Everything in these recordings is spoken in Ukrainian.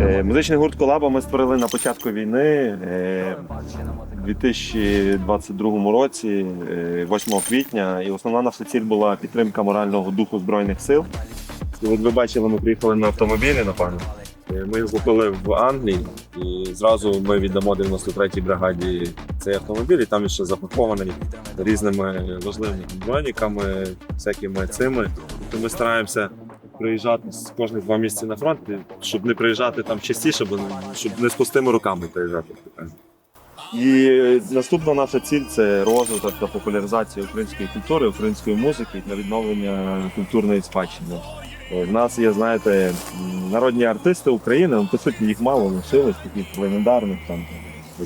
Е, Музичний гурт Колаба ми створили на початку війни е, у 2022 році, е, 8 квітня. І основна наша ціль була підтримка морального духу Збройних сил. От ви бачили, ми приїхали на автомобілі, напевно. Е, Ми його купили в Англії, і зразу ми віддамо 93-й бригаді цей автомобіль, і там ще запакований різними важливими броніками, всякими цими. Тобто ми стараємося приїжджати з кожних два місяці на фронт, щоб не приїжджати там частіше, бо щоб не з пустими руками приїжджати. І наступна наша ціль це розвиток та популяризація української культури, української музики та відновлення культурної спадщини. В нас є, знаєте, народні артисти України, ну, по суті, їх мало лишилось, таких легендарних там.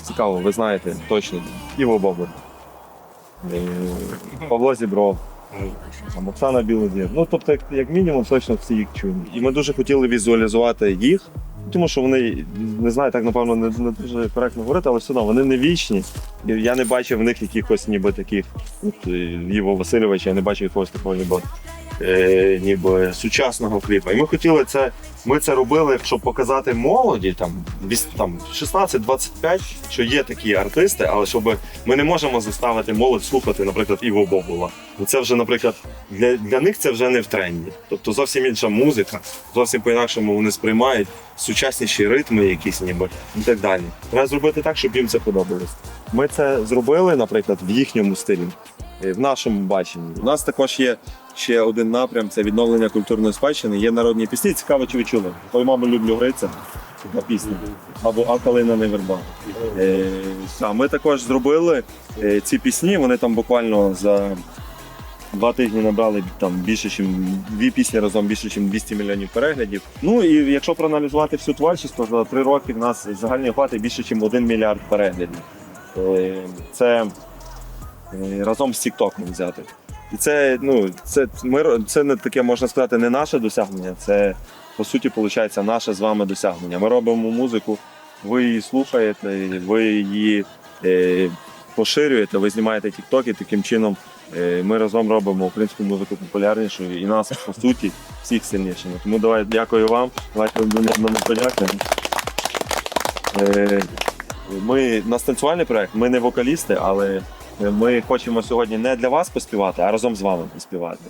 Цікаво, ви знаєте точно. Іво Бобер, е, Павло Зібров, там, Оксана Білодір. Ну, тобто, як, як мінімум, точно всі їх чують. І ми дуже хотіли візуалізувати їх, тому що вони, не знаю, так напевно не, не дуже коректно говорити, але все одно вони не вічні. І я не бачив в них якихось ніби таких, от, е, Іво Васильовича, я не бачив якогось такого ніби, е, ніби сучасного кліпа. І ми хотіли це, ми це робили, щоб показати молоді, там, там 16-25, що є такі артисти, але щоб ми не можемо заставити молодь слухати, наприклад, Іво Бобула. Бо це вже, наприклад, для, для них це вже не в тренді. Тобто зовсім інша музика, зовсім по-інакшому вони сприймають сучасніші ритми, якісь ніби і так далі. Треба зробити так, щоб їм це подобалось. Ми це зробили, наприклад, в їхньому стилі, е, в нашому баченні. У нас також є ще один напрям це відновлення культурної спадщини. Є народні пісні. Цікаво, чи ви чули. Ой, маму люблю гриця. Така пісня. Або А калина не верба. Е, ми також зробили е, ці пісні. Вони там буквально за два тижні набрали там більше, ніж дві пісні разом більше, ніж 200 мільйонів переглядів. Ну і якщо проаналізувати всю творчість, то за три роки в нас загальний охват більше, ніж 1 мільярд переглядів. Е, Це разом з Тіктоком взяти. І це, ну, це, ми, це не таке, можна сказати, не наше досягнення, це по суті виходить наше з вами досягнення. Ми робимо музику, ви її слухаєте, ви її е, поширюєте, ви знімаєте тіктоки, таким чином е, ми разом робимо українську музику популярнішою і нас, по суті, всіх сильнішими. Тому давай дякую вам. Давайте нам подякуємо. Е, ми у нас танцювальний проект, ми не вокалісти, але ми хочемо сьогодні не для вас поспівати, а разом з вами поспівати.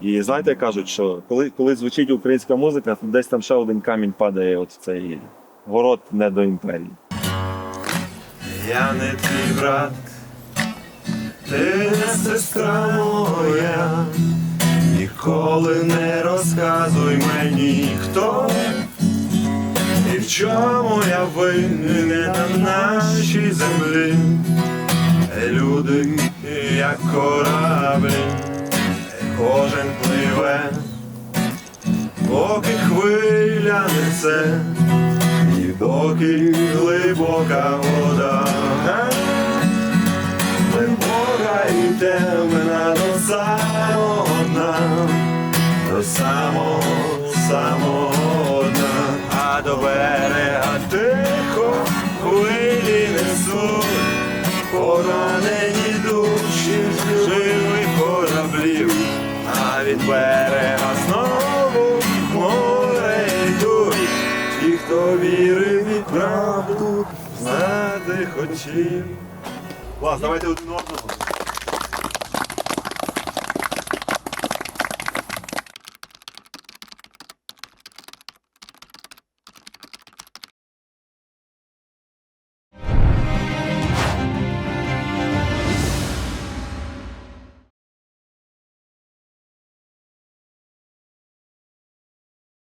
І знаєте, кажуть, що коли, коли звучить українська музика, то десь там ще один камінь падає от в цей город не до імперії. Я не твій брат, ти не сестра моя, ніколи не розказуй мені, хто і в чому я винен на нашій землі. Люди, як кораблі, кожен пливе, поки хвиля несе і доки глибока вода. Глибока і темна до самого дна, до самого, самого дна, а до берега тихо хвилі несуть, поранені і правду знати хотів. Клас, давайте один одного.